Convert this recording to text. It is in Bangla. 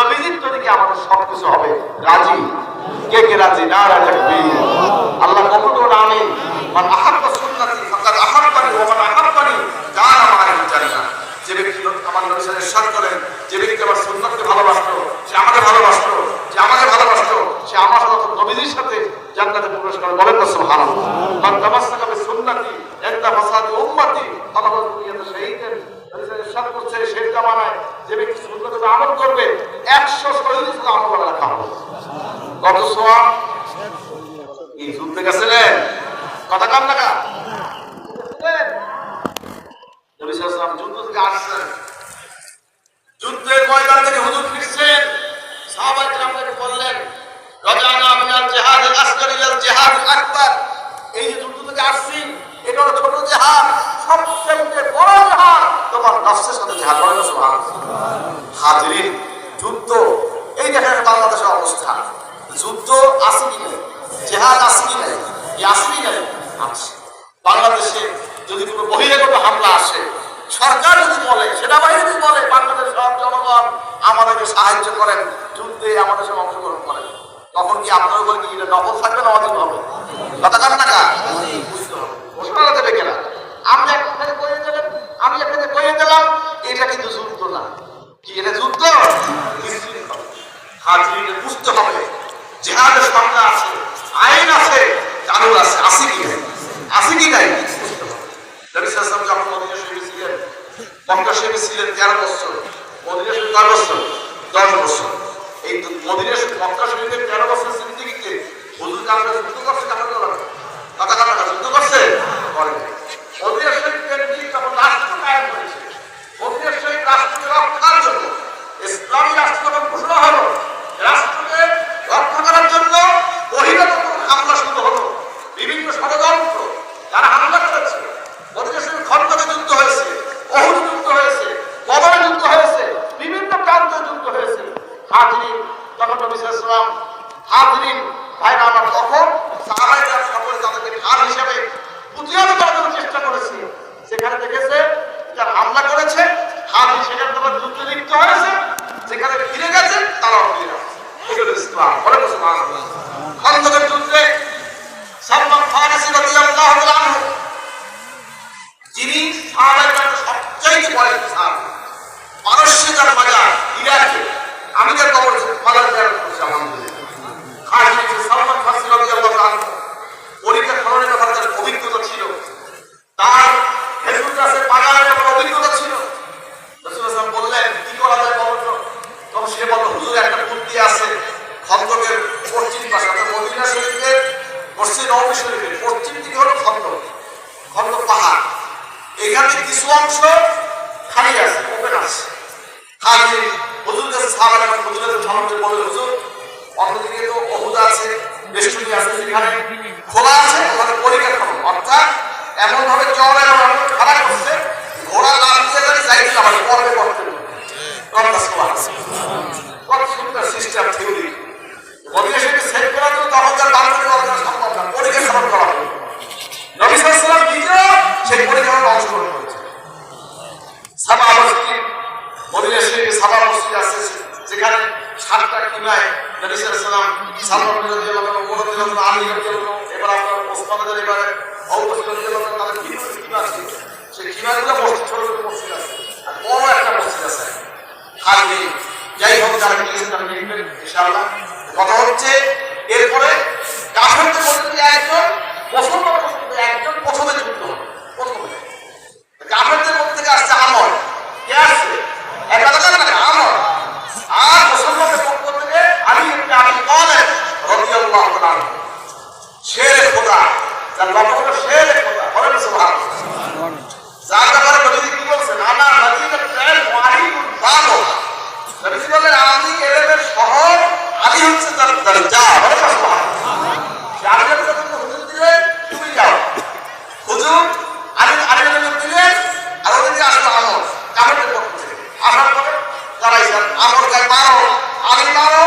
নবীজির তরিকে আমাদের সবকিছু হবে। রাজি? কে কে রাজি? না রাজি আল্লাহ কবুল করুন আমিন মান আহাব্বা সুন্নতি ফাকাদ আহাব্বানি ওয়া মান আহাব্বানি দারা মা আল জান্নাহ যে ব্যক্তি আমার নবী সাল্লাল্লাহু আলাইহি করেন, যে ব্যক্তি আমার সুন্নতকে ভালোবাসতো, সে আমাকে ভালোবাসতো, সে আমাকে ভালোবাসতো, সে আমার সাথে নবীজির সাথে জান্নাতে প্রবেশ করে। বলেন না, সুবহানাল্লাহ। মান তামাসসাকা বি সুন্নতি একটা ফাসাদ উম্মতি আল্লাহ দুনিয়াতে শাহীদান নবী সাল্লাল্লাহু আলাইহি করছে সেই জামানায় যে ব্যক্তি সুন্নতকে আমল করবে 100 শহীদ করে রাখা হবে। কত সোয়াব? এই যুদ্ধে গেছিলেন? কথা কাম টাকা যুদ্ধ থেকে আসছেন। যুদ্ধের ময়দান থেকে হুজুর ফিরছেন। সাহাবায়ে কেরাম তাকে বললেন, রাজানা মিনাল জিহাদ এই যে যুদ্ধ থেকে আসছি, এটা ছোট জিহাদ, সবচেয়ে বড় জিহাদ। তোমার সাথে জিহাদ বলেন না হাজিরিন যুদ্ধ, এই দেখেন বাংলাদেশের অবস্থা। যুদ্ধ আছে কি নাই? জেহাদ আছে কি নাই? কি নাই? আছে বাংলাদেশে যদি কোনো বহিরাগত হামলা আসে, সরকার যদি বলে, সেনাবাহিনী যদি বলে, বাংলাদেশ সব জনগণ আমাদেরকে সাহায্য করেন, যুদ্ধে আমাদের সঙ্গে অংশগ্রহণ করেন, তখন কি আপনার উপর কি নকল থাকবে না অধীন হবে? কথা কান টাকা ঘোষণা দেবে কেনা আমি এখানে কয়ে দিলাম আমি এখানে কয়ে দিলাম এটা কিন্তু যুদ্ধ না। কি, এটা যুদ্ধ? হাজিরিনে বুঝতে হবে, জেহাদের সংজ্ঞা আছে, আইন আছে কানুন আছে আছে কি আছে কি নাই? বুঝতে হবে। যখন মদিনা শরীফে ছিলেন, মক্কা শরীফে ছিলেন 13 বছর, মদিনা শরীফে কয় বছর? 10 বছর। এই মদিনা মক্কা শরীফে 13 বছর সিদ্দিকী কে হুজুর কামরা যুদ্ধ করছে কামরা করা কথা কথা যুদ্ধ করছে করে নাই। মদিনা শরীফ কেন্দ্রিক যখন রাষ্ট্র কায়েম হয়েছে মদিনা শরীফ রাষ্ট্রকে রক্ষার জন্য ইসলামী রাষ্ট্র যখন ঘোষণা হলো রাষ্ট্রকে রক্ষা করার জন্য বহিরাগত হামলা শুরু হলো বিভিন্ন ষড়যন্ত্র তারা হামলা করেছে মদিনা শরীফ খন্দকে যুদ্ধ হয়েছে অহুদ যুদ্ধ হয়েছে বদরে যুদ্ধ হয়েছে বিভিন্ন প্রান্তে যুদ্ধ হয়েছে হাজরিন তখন নবী সাল্লাম হাজরিন ভাইরা আমার তখন সাহাবাইরা সকলে তাদেরকে ঢাল হিসেবে করার জন্য চেষ্টা করেছে। সেখানে দেখেছে, যারা হামলা করেছে হাজরিন সেখানে তোমার যুদ্ধ লিপ্ত হয়েছে, যেখানে ফিরে গেছে তারাও ফিরে গেছে ইসলাম। বলে খন্দকের যুদ্ধে সালমান ফারিসি রাদিয়াল্লাহু আনহু যিনি সাহাবায়ে কেরামের সবচাইতে বড় সাহাবী পারস্য যার বাজার ইরাকে আমি তার কবর মাজার জিয়ারত করছি আলহামদুলিল্লাহ হাজী সালমান ফারিসি রাদিয়াল্লাহু তাআলা আনহু পরীক্ষা খননের ব্যাপারে তার অভিজ্ঞতা ছিল তার খেজুর গাছের বাগানের ব্যাপারে অভিজ্ঞতা ছিল রাসূল সাল্লাল্লাহু বললেন কি করা যায় বলো তো তখন সে বলল হুজুর একটা বুদ্ধি আছে খন্দকের পশ্চিম পাশে অর্থাৎ মদিনা শরীফের মসজিদ নবী পশ্চিম দিকে হলো খন্দ খন্দ পাহাড়। এখানে কিছু অংশ খালি আছে ওপেন আছে। খালি হুজুর কাছে সাহাবান এবং হুজুর কাছে ধর্মকে বলে হুজুর অন্যদিকে তো অহুদ আছে, বেষ্টনী আছে সেখানে খোলা আছে, ওখানে পরিকাঠামো। অর্থাৎ এমন ভাবে চড়ে এমন ভাবে খারাপ করছে ঘোড়া লাভ দিয়ে যাবে যাইতে আমার পরে করতে কত সুন্দর সিস্টেম থিওরি মদিনা শরীফে সেট করার জন্য তখন তার বাংলাদেশ অর্জন সম্ভব না পরীক্ষা স্মরণ করা হবে নবী সাল্লাল্লাহু নিজেও সেই পরীক্ষায় অংশগ্রহণ করেছে সাবা মসজিদ মদিনা শরীফে সাবা আছে, যেখানে সাতটা কিনায় নবী রাদিয়াল্লাহু এবার আপনার এবারে রাদিয়াল্লাহু তাদের কি আছে। সেই কিনাগুলো মসজিদ আছে, আর বড় একটা মসজিদ আছে। যাই হোক, যারা কথা হচ্ছে, এরপরে কাফেরদের মধ্যে একজন মুসলমানের মধ্যে থেকে একজন প্রথমে যুক্ত হবে প্রথমে কাফেরদের মধ্যে থেকে আসছে আমর কে আসছে এক কথা জানেন না আমর আর মুসলমানের পক্ষ থেকে আলী ইবনে আবি তালেব রাদিয়াল্লাহু তাআলা আনহু। শেরে খোদা যার লক্ষ্য হলো শেরে খোদা বলেন যার নবী কি বলছেন? আনা মাদিনাত তাল ওয়াহিদুল বাবু নবী বললেন, আমি এলেমের শহর আলী হচ্ছে তার দরজা। বলে না সুবহানাল্লাহ। সে আলী নবী যখন হুজুর দিলে, তুমি হুজুর দিলেন আর ওদিকে আসলো আমর কামের পক্ষ আসার পরে আমর গায়ে মারো আলী মারো